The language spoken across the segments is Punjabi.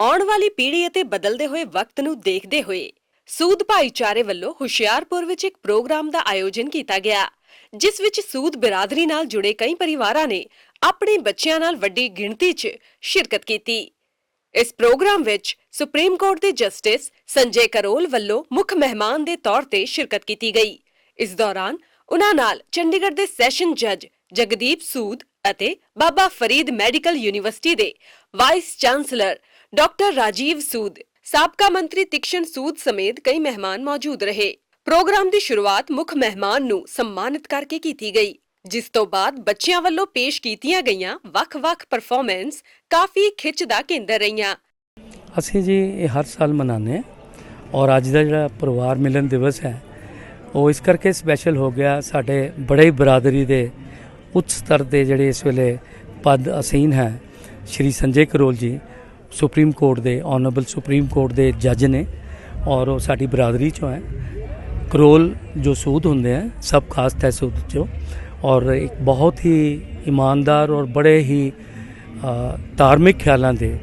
ਆਉਣ ਵਾਲੀ ਪੀੜ੍ਹੀ ਅਤੇ ਬਦਲਦੇ ਹੋਏ ਵਕਤ ਨੂੰ ਦੇਖਦੇ ਹੋਏ ਸੂਦ ਭਾਈਚਾਰੇ ਵੱਲੋਂ ਹੁਸ਼ਿਆਰਪੁਰ ਵਿੱਚ ਇੱਕ ਪ੍ਰੋਗਰਾਮ ਦਾ ਆਯੋਜਨ ਕੀਤਾ ਗਿਆ, ਜਿਸ ਵਿੱਚ ਸੂਦ ਬਿਰਾਦਰੀ ਨਾਲ ਜੁੜੇ ਕਈ ਪਰਿਵਾਰਾਂ ਨੇ ਆਪਣੇ ਬੱਚਿਆਂ ਨਾਲ ਵੱਡੀ ਗਿਣਤੀ 'ਚ ਸ਼ਿਰਕਤ ਕੀਤੀ। ਇਸ ਪ੍ਰੋਗਰਾਮ ਵਿੱਚ ਸੁਪਰੀਮ ਕੋਰਟ ਦੇ ਜਸਟਿਸ ਸੰਜੇ ਕਰੋਲ ਵੱਲੋਂ ਮੁੱਖ ਮਹਿਮਾਨ ਦੇ ਤੌਰ ਤੇ ਸ਼ਿਰਕਤ ਕੀਤੀ ਗਈ। ਇਸ ਦੌਰਾਨ ਉਨ੍ਹਾਂ ਨਾਲ ਚੰਡੀਗੜ੍ਹ ਦੇ ਸੈਸ਼ਨ ਜੱਜ ਜਗਦੀਪ ਸੂਦ ਅਤੇ ਬਾਬਾ ਫਰੀਦ ਮੈਡੀਕਲ ਯੂਨੀਵਰਸਿਟੀ ਦੇ vice chancellor doctor Rajiv Sood, ਸਾਬਕਾ ਮੰਤਰੀ ਤਿਕਸ਼ਨ ਸੂਦ ਸਮੇਤ ਕਈ ਮਹਿਮਾਨ ਮੌਜੂਦ ਰਹੇ। ਪ੍ਰੋਗਰਾਮ ਦੀ ਸ਼ੁਰੂਆਤ ਮੁੱਖ ਮਹਿਮਾਨ ਨੂੰ ਸਨਮਾਨਿਤ ਕਰਕੇ ਕੀਤੀ ਗਈ, ਜਿਸ ਤੋਂ ਬਾਅਦ ਬੱਚਿਆਂ ਵੱਲੋਂ ਪੇਸ਼ ਕੀਤੀਆਂ ਗਈਆਂ ਵੱਖ-ਵੱਖ ਪਰਫਾਰਮੈਂਸ ਕਾਫੀ ਖਿੱਚ ਦਾ ਕੇਂਦਰ ਰਹੀਆਂ। ਅਸੀਂ ਜੀ ਇਹ ਹਰ ਸਾਲ ਮਨਾਉਂਦੇ ਹਾਂ ਔਰ ਅੱਜ ਦਾ ਜਿਹੜਾ ਪਰਿਵਾਰ ਮਿਲਨ ਦਿਵਸ ਹੈ, ਉਹ ਇਸ ਕਰਕੇ ਸਪੈਸ਼ਲ ਹੋ ਗਿਆ ਸਾਡੇ ਬੜੇ ਬਰਾਦਰੀ ਦੇ ਉੱਚ ਸਤਰ ਦੇ ਜਿਹੜੇ ਇਸ ਵੇਲੇ ਪਦ ਅਸੀਨ ਹੈ, ਸ਼੍ਰੀ ਸੰਜੇ ਕਰੋਲ ਜੀ ਸੁਪਰੀਮ ਕੋਰਟ ਦੇ ਆਨਰੇਬਲ ਸੁਪਰੀਮ ਕੋਰਟ ਦੇ ਜੱਜ ਨੇ ਔਰ ਉਹ ਸਾਡੀ ਬਰਾਦਰੀ ਚੋਂ ਹੈ। ਕਰੋਲ ਜੋ ਸੂਦ ਹੁੰਦੇ ਹੈ ਸਭ ਖਾਸ ਸੂਦ ਚੋਂ ਔਰ ਇੱਕ ਬਹੁਤ ਹੀ ਇਮਾਨਦਾਰ ਔਰ ਬੜੇ ਹੀ ਧਾਰਮਿਕ ਖਿਆਲਾਂ ਦੇ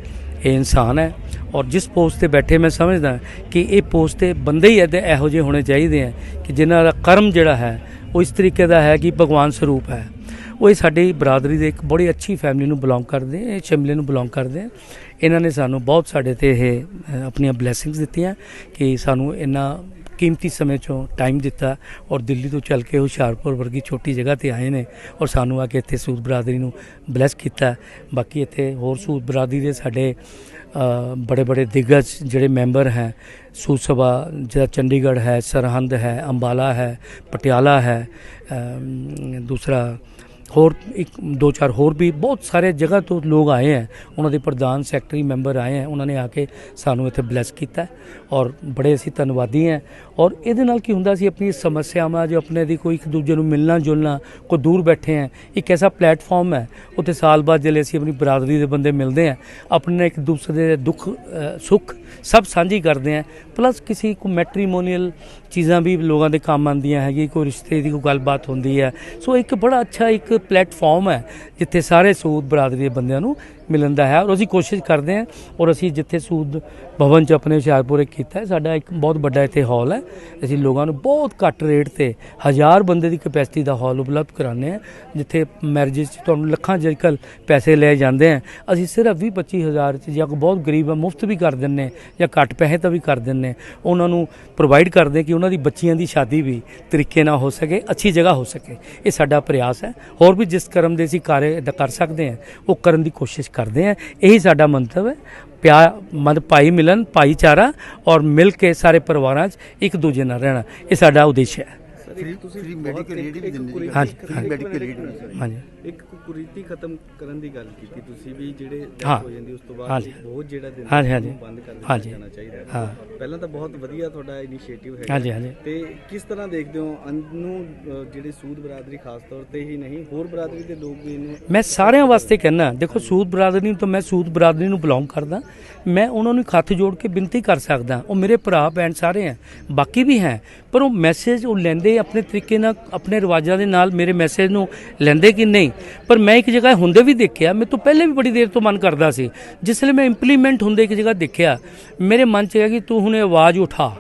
ਇਹ ਇਨਸਾਨ ਹੈ। ਔਰ ਜਿਸ ਪੋਸਟ ਤੇ ਬੈਠੇ ਮੈਂ ਸਮਝਦਾ ਕਿ ਇਹ ਪੋਸਟ ਤੇ ਬੰਦੇ ਹੀ ਇਹਦੇ ਇਹੋ ਜਿਹੇ ਹੋਣੇ ਚਾਹੀਦੇ ਆ ਕਿ ਜਿਨ੍ਹਾਂ ਦਾ ਕਰਮ ਜਿਹੜਾ ਹੈ ਉਹ ਇਸ ਤਰੀਕੇ ਦਾ ਹੈ ਕਿ ਭਗਵਾਨ ਸਰੂਪ ਹੈ। ਉਹ ਇਹ ਸਾਡੀ ਬਰਾਦਰੀ ਦੇ ਇੱਕ ਬੜੀ ਅੱਛੀ ਫੈਮਿਲੀ ਨੂੰ ਬਿਲੋਂਗ ਕਰਦੇ ਇਹ ਸ਼ਿਮਲੇ ਨੂੰ ਬਿਲੋਂਗ ਕਰਦੇ ਇਹਨਾਂ ਨੇ ਸਾਨੂੰ ਬਹੁਤ ਸਾਡੇ ਤੇ ਇਹ ਆਪਣੀਆਂ ਬਲੇਸਿੰਗਸ ਦਿੱਤੀਆਂ ਕਿ ਸਾਨੂੰ ਇਹਨਾਂ ਕੀਮਤੀ ਸਮੇਂ ਚੋਂ ਟਾਈਮ ਦਿੱਤਾ ਔਰ ਦਿੱਲੀ ਤੋਂ ਚੱਲ ਕੇ ਹੁਸ਼ਿਆਰਪੁਰ ਵਰਗੀ ਛੋਟੀ ਜਗ੍ਹਾ ਤੇ ਆਏ ਨੇ ਔਰ ਸਾਨੂੰ ਆ ਕੇ ਇੱਥੇ ਸੂਦ ਬਰਾਦਰੀ ਨੂੰ ਬਲੈਸ ਕੀਤਾ। ਬਾਕੀ ਇੱਥੇ ਹੋਰ ਸੂਦ ਬਰਾਦਰੀ ਦੇ ਸਾਡੇ ਬੜੇ ਬੜੇ ਦਿਗਜ ਜਿਹੜੇ ਮੈਂਬਰ ਹੈ ਸੂਦ ਸਭਾ ਜਿਹੜਾ ਚੰਡੀਗੜ੍ਹ ਹੈ, ਸਰਹੰਦ ਹੈ, ਅੰਬਾਲਾ ਹੈ, ਪਟਿਆਲਾ ਹੈ ਦੂਸਰਾ ਹੋਰ ਇੱਕ, ਦੋ ਚਾਰ ਹੋਰ ਵੀ ਬਹੁਤ ਸਾਰੇ ਜਗ੍ਹਾ ਤੋਂ ਲੋਕ ਆਏ ਹੈ। ਉਹਨਾਂ ਦੇ ਪ੍ਰਧਾਨ, ਸੈਕਟਰੀ ਮੈਂਬਰ ਆਏ ਹੈ। ਉਹਨਾਂ ਨੇ ਆ ਕੇ ਸਾਨੂੰ ਇੱਥੇ ਬਲੈਸ ਕੀਤਾ ਔਰ ਬੜੇ ਅਸੀਂ ਧੰਨਵਾਦੀ ਹਾਂ। ਔਰ ਇਹਦੇ ਨਾਲ ਕੀ ਹੁੰਦਾ ਸੀ, ਆਪਣੀ ਸਮੱਸਿਆਵਾਂ ਜੋ ਆਪਣੇ ਦੀ ਕੋਈ ਇੱਕ ਦੂਜੇ ਨੂੰ ਮਿਲਣਾ ਜੁਲਣਾ ਕੋਈ ਦੂਰ ਬੈਠੇ ਹੈ। ਇੱਕ ਐਸਾ ਪਲੇਟਫਾਰਮ ਹੈ? ਉੱਥੇ ਸਾਲ ਬਾਅਦ ਜਿਹੜੇ ਅਸੀਂ ਆਪਣੀ ਬਰਾਦਰੀ ਦੇ ਬੰਦੇ ਮਿਲਦੇ ਹਾਂ, ਆਪਣੇ ਇੱਕ ਦੂਸਰੇ ਦੇ ਦੁੱਖ ਸੁੱਖ ਸਭ ਸਾਂਝੀ ਕਰਦੇ ਹਾਂ। ਪਲੱਸ ਕਿਸੇ ਕੋ ਮੈਟਰੀਮੋਨੀਅਲ ਚੀਜ਼ਾਂ ਵੀ ਲੋਕਾਂ ਦੇ ਕੰਮ ਆਉਂਦੀਆਂ ਹੈਗੀ ਕੋਈ ਰਿਸ਼ਤੇ ਦੀ ਕੋਈ ਗੱਲਬਾਤ ਹੁੰਦੀ ਹੈ। ਸੋ ਇੱਕ ਬੜਾ ਅੱਛਾ ਇੱਕ ਪਲੇਟਫਾਰਮ ਹੈ ਜਿੱਥੇ ਸਾਰੇ ਸੂਦ ਬਰਾਦਰੀ ਦੇ ਬੰਦਿਆਂ ਨੂੰ ਮਿਲਣ ਦਾ ਹੈ ਔਰ ਅਸੀਂ ਕੋਸ਼ਿਸ਼ ਕਰਦੇ ਹਾਂ ਔਰ ਅਸੀਂ ਜਿੱਥੇ ਸੂਦ ਭਵਨ ਚ ਆਪਣੇ ਹੁਸ਼ਿਆਰਪੁਰ ਇੱਕ ਕੀਤਾ ਹੈ, ਸਾਡਾ ਇੱਕ ਬਹੁਤ ਵੱਡਾ ਇੱਥੇ ਹਾਲ ਹੈ। ਅਸੀਂ ਲੋਕਾਂ ਨੂੰ ਬਹੁਤ ਘੱਟ ਰੇਟ ਤੇ ਹਜ਼ਾਰ ਬੰਦੇ ਦੀ ਕਪੈਸਿਟੀ ਦਾ ਹਾਲ ਉਪਲਬਧ ਕਰਾਉਂਦੇ ਹਾਂ, ਜਿੱਥੇ ਮੈਰਿਜਸ 'ਚ ਤੁਹਾਨੂੰ ਲੱਖਾਂ ਜੇਕਰ ਪੈਸੇ ਲਏ ਜਾਂਦੇ ਆ ਅਸੀਂ ਸਿਰਫ 20 25 ਹਜ਼ਾਰ ਚ ਜਾਂ ਕੋਈ ਬਹੁਤ ਗਰੀਬ ਹੈ, ਮੁਫਤ ਵੀ ਕਰ ਦਿੰਨੇ ਜਾਂ ਘੱਟ ਪੈਸੇ ਤਾਂ ਵੀ ਕਰ ਦਿੰਨੇ ਉਹਨਾਂ ਨੂੰ ਪ੍ਰੋਵਾਈਡ ਕਰਦੇ ਕਿ ਉਹਨਾਂ ਦੀ ਬੱਚੀਆਂ ਦੀ ਸ਼ਾਦੀ ਵੀ ਤਰੀਕੇ ਨਾਲ ਹੋ ਸਕੇ, ਅੱਛੀ ਜਗ੍ਹਾ ਹੋ ਸਕੇ। ਇਹ ਸਾਡਾ ਪ੍ਰਯਾਸ ਹੈ। ਹੋਰ ਵੀ ਜਿਸ ਕਰਮ ਦੇ ਅਸੀਂ ਕਾਰਜ ਕਰ ਸਕਦੇ ਹਾਂ, ਉਹ ਕਰਨ ਦੀ ਕੋਸ਼ਿਸ਼ ਕਰਦੇ ਹਾਂ ਇਹੀ ਸਾਡਾ ਮੰਤਵ ਹੈ। ਪਿਆ ਮਤ ਭਾਈ ਮਿਲਨ, ਭਾਈਚਾਰਾ ਔਰ ਮਿਲ ਕੇ ਸਾਰੇ ਪਰਿਵਾਰਾਂ 'ਚ ਇੱਕ ਦੂਜੇ ਨਾਲ ਰਹਿਣਾ। ਇਹ ਸਾਡਾ ਉਦੇਸ਼ ਹੈ। ਫ੍ਰੀ ਫ੍ਰੀ ਮੈਡੀਕਲ ਏਡ ਵੀ ਦਿੰਦੇ ਜੀ ਹਾਂਜੀ, ਹਾਂਜੀ। ਮੈਡੀਕਲ ਏਡ ਵੀ ਹਾਂਜੀ ਇੱਕ ਕੁਰੀਤੀ ਖਤਮ ਕਰਨ ਦੀ ਗੱਲ ਕੀਤੀ ਤੁਸੀਂ ਵੀ ਜਿਹੜੇ death ਹਾਂ। ਹੋ ਜਾਂਦੀ ਉਸ ਤੋਂ ਬਾਅਦ ਹਾਂਜੀ। ਬਹੁਤ ਜਿਹੜਾ ਦਿਨ ਹਾਂਜੀ, ਹਾਂਜੀ। ਬੰਦ ਕਰ ਦਿੱਤਾ ਹਾਂਜੀ। ਜਾਣਾ ਚਾਹੀਦਾ ਹੈ ਹਾਂ ਪਹਿਲਾਂ ਤਾਂ ਬਹੁਤ ਵਧੀਆ ਤੁਹਾਡਾ ਇਨੀਸ਼ੀਏਟਿਵ ਹੈ ਹਾਂਜੀ ਹਾਂਜੀ ਤੇ ਕਿਸ ਤਰ੍ਹਾਂ ਦੇਖਦੇ ਹੋ ਅੰਨ ਨੂੰ ਅ, ਜਿਹੜੇ ਸੂਦ ਬਰਾਦਰੀ ਖਾਸ ਤੌਰ ਤੇ ਹੀ ਨਹੀਂ ਹੋਰ ਬਰਾਦਰੀ ਦੇ ਲੋਕ ਵੀ ਇਹਨੂੰ ਮੈਂ ਸਾਰਿਆਂ ਵਾਸਤੇ ਕਹਿਣਾ ਦੇਖੋ ਸੂਦ ਬਰਾਦਰੀ ਨੂੰ ਤਾਂ ਮੈਂ ਸੂਦ ਬਰਾਦਰੀ ਨੂੰ ਬਿਲੋਂਗ ਕਰਦਾ ਮੈਂ ਉਹਨਾਂ ਨੂੰ ਹੱਥ ਜੋੜ ਕੇ ਬੇਨਤੀ ਕਰ ਸਕਦਾ ਉਹ ਮੇਰੇ ਭਰਾ ਭੈਣ ਸਾਰੇ ਹੈ ਬਾਕੀ ਵੀ ਹੈ ਪਰ ਉਹ ਮੈਸੇਜ ਉਹ ਲੈਂਦੇ ਆਪਣੇ ਤਰੀਕੇ ਨਾਲ, ਆਪਣੇ ਰਿਵਾਜਾਂ ਦੇ ਨਾਲ ਮੇਰੇ ਮੈਸੇਜ ਨੂੰ ਲੈਂਦੇ ਕਿ ਨਹੀਂ? ਪਰ ਮੈਂ ਇੱਕ ਜਗ੍ਹਾ ਹੁੰਦੇ ਵੀ ਦੇਖਿਆ ਮੈਂ ਤੋਂ ਪਹਿਲੇ ਵੀ ਬੜੀ ਦੇਰ ਤੋਂ ਮਨ ਕਰਦਾ ਸੀ। ਜਿਸ ਵੇਲੇ ਮੈਂ ਇੰਪਲੀਮੈਂਟ ਹੁੰਦੇ ਇੱਕ ਜਗ੍ਹਾ ਦੇਖਿਆ। ਮੇਰੇ ਮਨ 'ਚ ਹੈ ਕਿ ਤੂੰ ਹੁਣ ਇਹ ਆਵਾਜ਼ ਉਠਾ।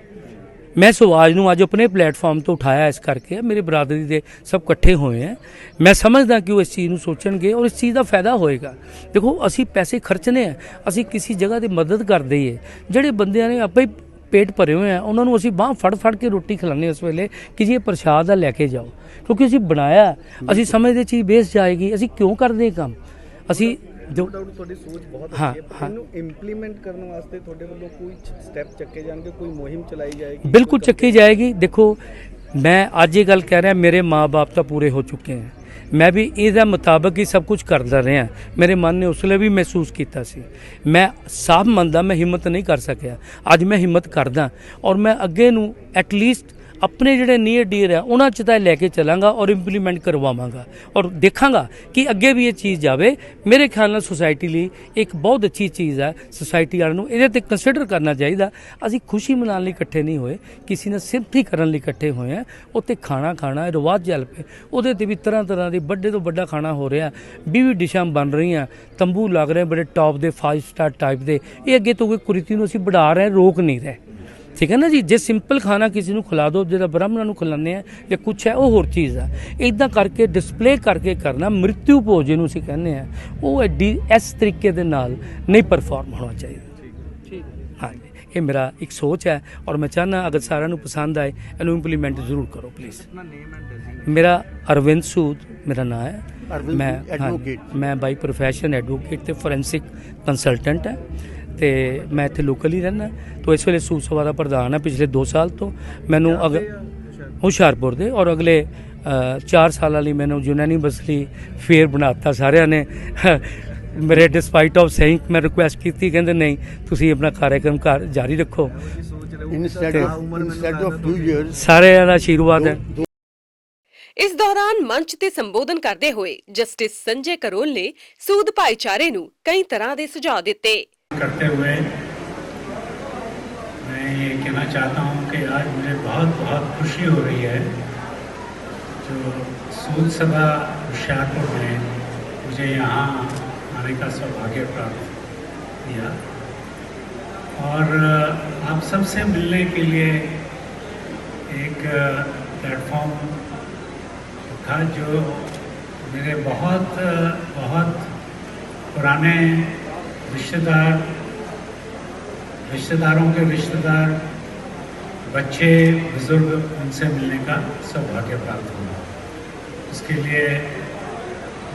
ਮੈਂ ਇਸ ਆਵਾਜ਼ ਨੂੰ ਅੱਜ ਆਪਣੇ ਪਲੇਟਫਾਰਮ ਤੋਂ ਉਠਾਇਆ, ਇਸ ਕਰਕੇ ਮੇਰੇ ਬਰਾਦਰੀ ਦੇ ਸਭ ਇਕੱਠੇ ਹੋਏ ਹੈ ਮੈਂ ਸਮਝਦਾ ਕਿ ਉਹ ਇਸ ਚੀਜ਼ ਨੂੰ ਸੋਚਣਗੇ ਔਰ ਇਸ ਚੀਜ਼ ਦਾ ਫਾਇਦਾ ਹੋਏਗਾ। ਦੇਖੋ, ਅਸੀਂ ਪੈਸੇ ਖਰਚਨੇ ਆ, ਅਸੀਂ ਕਿਸੇ ਜਗ੍ਹਾ ਦੀ ਮਦਦ ਕਰਦੇ ਦਈਏ ਜਿਹੜੇ ਬੰਦਿਆਂ ਨੇ ਆਪੇ ਪੇਟ ਭਰੇ ਹੋਏ ਆ ਉਹਨਾਂ ਨੂੰ ਅਸੀਂ ਬਾਹ ਫੜ ਫੜ ਕੇ ਰੋਟੀ ਖਿਲਾਉਂਦੇ ਉਸ ਵੇਲੇ ਕਿ ਜੀ ਇਹ ਪ੍ਰਸ਼ਾਦ ਆ ਲੈ ਕੇ ਜਾਓ ਕਿਉਂਕਿ ਅਸੀਂ ਬਣਾਇਆ ਅਸੀਂ ਸਮਝਦੇ ਚੀਜ਼ ਬੇਸ ਜਾਏਗੀ ਅਸੀਂ ਕਿਉਂ ਕਰਦੇ ਕੰਮ ਅਸੀਂ ਜੋ ਤੁਹਾਡੀ ਸੋਚ ਬਹੁਤ ਹਾਂ, ਅੱਛੀ ਹੈ ਪਰ। ਇਹਨੂੰ ਇੰਪਲੀਮੈਂਟ ਕਰਨ ਵਾਸਤੇ ਤੁਹਾਡੇ ਵੱਲੋਂ ਕੋਈ ਸਟੈਪ ਚੱਕੇ ਜਾਣਗੇ ਕੋਈ ਮੁਹਿੰਮ ਚਲਾਈ ਜਾਏਗੀ ਬਿਲਕੁਲ ਚੱਕੀ ਜਾਏਗੀ ਦੇਖੋ ਮੈਂ ਅੱਜ ਇਹ ਗੱਲ ਕਹਿ ਰਿਹਾ ਮੇਰੇ ਮਾਪੇ ਤਾਂ ਪੂਰੇ ਹੋ ਚੁੱਕੇ ਹਨ ਮੈਂ ਵੀ ਇਹਦਾ ਮੁਤਾਬਕ ਹੀ ਸਭ ਕੁਝ ਕਰਦਾ ਰਿਹਾ। ਮੇਰੇ ਮਨ ਨੇ ਉਸ ਵੇਲੇ ਵੀ ਮਹਿਸੂਸ ਕੀਤਾ ਸੀ। ਮੈਂ ਸਾਫ਼ ਮੰਨਦਾ ਮੈਂ ਹਿੰਮਤ ਨਹੀਂ ਕਰ ਸਕਿਆ। ਅੱਜ ਮੈਂ ਹਿੰਮਤ ਕਰਦਾ ਔਰ ਮੈਂ ਅੱਗੇ ਨੂੰ ਐਟਲੀਸਟ ਆਪਣੇ ਜਿਹੜੇ ਨੀਅਰ ਡੀਅਰ ਆ, ਉਹਨਾਂ 'ਚ ਤਾਂ ਇਹ ਲੈ ਕੇ ਚੱਲਾਂਗਾ ਔਰ ਇੰਪਲੀਮੈਂਟ ਕਰਵਾਵਾਂਗਾ। ਔਰ ਦੇਖਾਂਗਾ ਕਿ ਅੱਗੇ ਵੀ ਇਹ ਚੀਜ਼ ਜਾਵੇ। ਮੇਰੇ ਖਿਆਲ ਨਾਲ ਸੁਸਾਇਟੀ ਲਈ ਇੱਕ ਬਹੁਤ ਅੱਛੀ ਚੀਜ਼ ਹੈ ਸੁਸਾਇਟੀ ਵਾਲਿਆਂ ਨੂੰ ਇਹਦੇ ਤੇ ਕੰਸੀਡਰ ਕਰਨਾ ਚਾਹੀਦਾ। ਅਸੀਂ ਖੁਸ਼ੀ ਮਨਾਉਣ ਲਈ ਇਕੱਠੇ ਨਹੀਂ ਹੋਏ, ਕਿਸੇ ਨਾਲ ਸਿੰਪਥੀ ਕਰਨ ਲਈ ਇਕੱਠੇ ਹੋਏ ਆ। ਉੱਤੇ ਖਾਣਾ ਖਾਣਾ, ਰਿਵਾਜ ਚੱਲ ਪਏ। ਉਹਦੇ ਤੇ ਵੀ ਤਰ੍ਹਾਂ ਤਰ੍ਹਾਂ ਦੇ ਵੱਡੇ ਤੋਂ ਵੱਡਾ ਖਾਣਾ ਹੋ ਰਿਹਾ। 20 ਡਿਸ਼ਾਂ ਬਣ ਰਹੀਆਂ, ਤੰਬੂ ਲੱਗ ਰਹੇ ਬੜੇ ਟੌਪ ਦੇ 5 ਸਟਾਰ ਟਾਈਪ ਦੇ। ਇਹ ਅੱਗੇ ਤੋਂ ਕੋਈ ਕੁਰੀਤੀ ਨੂੰ ਅਸੀਂ ਵਧਾ ਰਹੇ, ਰੋਕ ਨਹੀਂ ਰਹੇ। ਠੀਕ ਹੈ ਨਾ ਜੀ? ਜੇ ਸਿੰਪਲ ਖਾਣਾ ਕਿਸੇ ਨੂੰ ਖਿਲਾ ਦਿਓ ਜਿਹੜਾ ਬ੍ਰਾਹਮਣਾਂ ਨੂੰ ਖਿਲਾਉਂਦੇ ਆ ਜਾਂ ਕੁਛ ਹੈ ਉਹ ਹੋਰ ਚੀਜ਼ ਆ। ਇਦਾਂ ਕਰਕੇ ਡਿਸਪਲੇ ਕਰਕੇ ਕਰਨਾ ਮ੍ਰਿਤੂ ਭੋਜ ਜਿਹਨੂੰ ਅਸੀਂ ਕਹਿੰਦੇ ਆ ਉਹ ਐਡੀ ਇਸ ਤਰੀਕੇ ਦੇ ਨਾਲ ਨਹੀਂ ਪਰਫਾਰਮ ਹੋਣਾ ਚਾਹੀਦਾ। ਠੀਕ ਹਾਂਜੀ ਇਹ ਮੇਰਾ ਇੱਕ ਸੋਚ ਹੈ ਔਰ ਮੈਂ ਚਾਹਨਾ ਅਗਰ ਸਾਰਿਆਂ ਨੂੰ ਪਸੰਦ ਆਏ ਇਹਨੂੰ ਇੰਪਲੀਮੈਂਟ ਜ਼ਰੂਰ ਕਰੋ ਪਲੀਜ਼ ਮੇਰਾ ਅਰਵਿੰਦ ਸੂਦ ਮੇਰਾ ਨਾਮ ਹੈ। ਮੈਂ ਹਾਂ, advocate। ਮੈਂ ਬਾਈ ਪ੍ਰੋਫੈਸ਼ਨ ਐਡਵੋਕੇਟ ਤੇ ਫੋਰੈਂਸਿਕ ਕੰਸਲਟੈਂਟ ਹੈ। ਤੇ ਮੈਂ ਇੱਥੇ ਲੋਕਲ ਹੀ ਰਹਿਣਾ ਤੋਂ ਇਸ ਵੇਲੇ ਸੂਦ ਸਭਾ ਦਾ ਪ੍ਰਧਾਨ ਹਾਂ ਪਿਛਲੇ 2 ਸਾਲ ਤੋਂ। ਮੈਨੂੰ ਅਗ ਹੁਸ਼ਿਆਰਪੁਰ। ਦੇ। ਔਰ ਅਗਲੇ 4 ਸਾਲਾਂ ਲਈ ਮੈਨੂੰ ਯੂਨੈਨਿਮਸਲੀ ਫੇਰ ਬਣਾਤਾ ਸਾਰਿਆਂ ਨੇ। ਮੇਰੇ ਡਿਸਪਾਈਟ ਆਫ ਸੇਇੰਗ ਮੈਂ ਰਿਕੁਐਸਟ ਕੀਤੀ ਕਹਿੰਦੇ ਨਹੀਂ ਤੁਸੀਂ ਆਪਣਾ ਕਾਰਜਕ੍ਰਮ ਘਰ ਜਾਰੀ ਰੱਖੋ। ਜੀ ਸੋਚ ਰਹੇ ਹੋ ਇਨਸਟੈਡ ਆਹ ਆਫ ਉਮਰ ਮੈਨੂੰ ਇਨਸਟੈਡ ਲੱਗਦਾ ਆਫ 2 ਇਅਰਸ ਸਾਰਿਆਂ ਦਾ ਆਸ਼ੀਰਵਾਦ ਹੈ। ਇਸ ਦੌਰਾਨ ਮੰਚ ਤੇ ਸੰਬੋਧਨ ਕਰਦੇ ਹੋਏ ਜਸਟਿਸ ਸੰਜੇ ਕਰੋਲ ਨੇ ਸੂਦ ਭਾਈਚਾਰੇ ਨੂੰ ਕਈ ਤਰ੍ਹਾਂ ਦੇ ਸੁਝਾਅ ਦਿੱਤੇ। करते हुए मैं ये कहना चाहता हूँ कि आज मुझे बहुत बहुत खुशी हो रही है जो सूद सभा होशियारपुर में मुझे यहाँ आने का सौभाग्य प्राप्त किया। और आप सबसे मिलने के लिए एक प्लेटफॉर्म था जो मेरे बहुत बहुत पुराने रिश्तेदार, रिश्तेदारों के रिश्तेदार, बच्चे, बुज़ुर्ग, उनसे मिलने का सौभाग्य प्राप्त हुआ। इसके लिए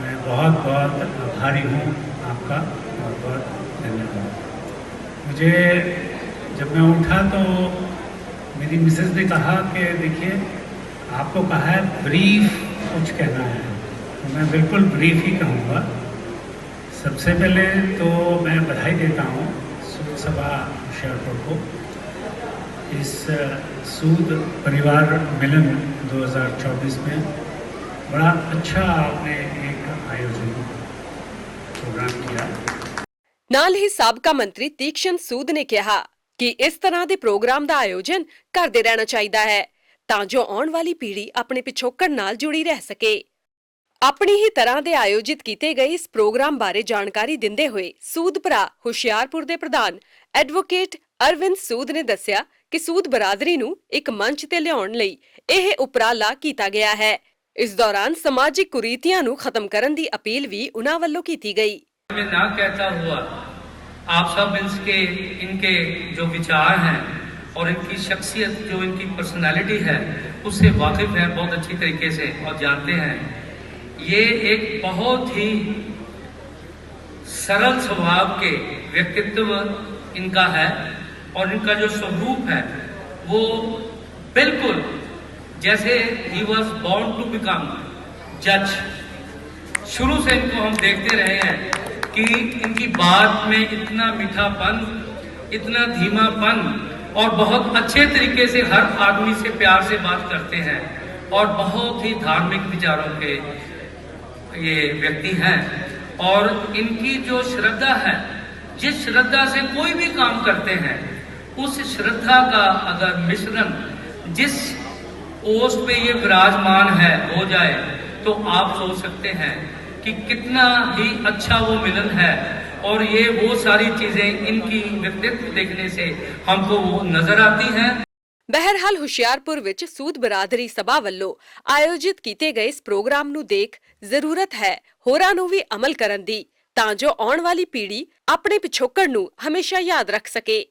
मैं बहुत बहुत आभारी हूँ। आपका बहुत बहुत धन्यवाद। मुझे जब मैं उठा तो मेरी मिसेज ने कहा कि देखिए, आपको कहा है, ब्रीफ कुछ कहना है। तो मैं बिल्कुल ब्रीफ ही कहूँगा। सबसे पहले तो मैं बधाई देता हूँ सूद सभा होशियारपुर को इस अ, सूद परिवार मिलन 2024 में बड़ा अच्छा आपने एक आयोजन प्रोग्राम किया ਨਾਲ ਹੀ ਸਾਬਕਾ ਮੰਤਰੀ ਤੀਕਸ਼ਣ ਸੂਦ ਨੇ ਕਿਹਾ ਕਿ ਇਸ ਤਰ੍ਹਾਂ ਦੇ ਪ੍ਰੋਗਰਾਮ ਦਾ ਆਯੋਜਨ ਕਰਦੇ ਰਹਿਣਾ ਚਾਹੀਦਾ ਹੈ ਤਾਂ ਜੋ ਆਉਣ ਵਾਲੀ ਪੀੜ੍ਹੀ ਆਪਣੇ ਪਿਛੋਕੜ ਨਾਲ ਜੁੜੀ ਰਹਿ ਸਕੇ ਆਪਣੀ ਹੀ ਤਰ੍ਹਾਂ ਦੇ ਆਯੋਜਿਤ ਕੀਤੇ ਗਏ ਇਸ ਪ੍ਰੋਗਰਾਮ ਬਾਰੇ ਜਾਣਕਾਰੀ ਦਿੰਦੇ ਹੋਏ ਸੂਦ ਭਰਾ ਹੁਸ਼ਿਆਰਪੁਰ ਦੇ ਪ੍ਰਧਾਨ ਐਡਵੋਕੇਟ ਅਰਵਿੰਦ ਸੂਦ ਨੇ ਦੱਸਿਆ ਕਿ ਸੂਦ ਬਰਾਦਰੀ ਨੂੰ ਇੱਕ ਮੰਚ ਤੇ ਲਿਆਉਣ ਲਈ ਇਹ ਉਪਰਾਲਾ ਕੀਤਾ ਗਿਆ ਹੈ ਇਸ ਦੌਰਾਨ ਸਮਾਜਿਕ ਕੁਰੀਤੀਆਂ ਨੂੰ ਖਤਮ ਕਰਨ ਦੀ ਅਪੀਲ ਵੀ ਉਹਨਾਂ ਵੱਲੋਂ ਕੀਤੀ ਗਈ में ना कहता हुआ आप सब इसके इनके जो विचार हैं और इनकी शख्सियत जो इनकी पर्सनालिटी है उससे वाकिफ हैं बहुत अच्छी तरीके से और जानते हैं ये एक बहुत ही सरल स्वभाव के व्यक्तित्व इनका है और इनका जो स्वरूप है, वो बिल्कुल जैसे ही वॉज़ बॉर्न टू बिकम जज शुरू से इनको हम देखते रहे हैं कि इनकी बात में इतना मीठापन, इतना धीमापन और बहुत अच्छे तरीके से हर आदमी से प्यार से बात करते हैं और बहुत ही धार्मिक विचारों के ये व्यक्ति हैं और इनकी जो श्रद्धा है, जिस श्रद्धा से कोई भी काम करते हैं, उस श्रद्धा का अगर मिश्रण जिस ओस पे ये विराजमान है, हो जाए तो आप सोच सकते हैं कि कितना ही अच्छा वो मिलन है। और ये वो सारी चीज़ें इनकी व्यक्तित्व देखने से हमको वो नज़र आती हैं। ਬਹਿਰਹਾਲ ਹੁਸ਼ਿਆਰਪੁਰ ਵਿੱਚ ਸੂਦ ਬਰਾਦਰੀ ਸਭਾ ਵੱਲੋਂ ਆਯੋਜਿਤ ਕੀਤੇ ਗਏ ਇਸ ਪ੍ਰੋਗਰਾਮ ਨੂੰ ਦੇਖ ਜ਼ਰੂਰਤ ਹੈ ਹੋਰਾਂ ਨੂੰ ਵੀ ਅਮਲ ਕਰਨ ਦੀ, ਤਾਂ ਜੋ ਆਉਣ ਵਾਲੀ ਪੀੜ੍ਹੀ ਆਪਣੇ ਪਿਛੋਕੜ ਨੂੰ ਹਮੇਸ਼ਾ ਯਾਦ ਰੱਖ ਸਕੇ।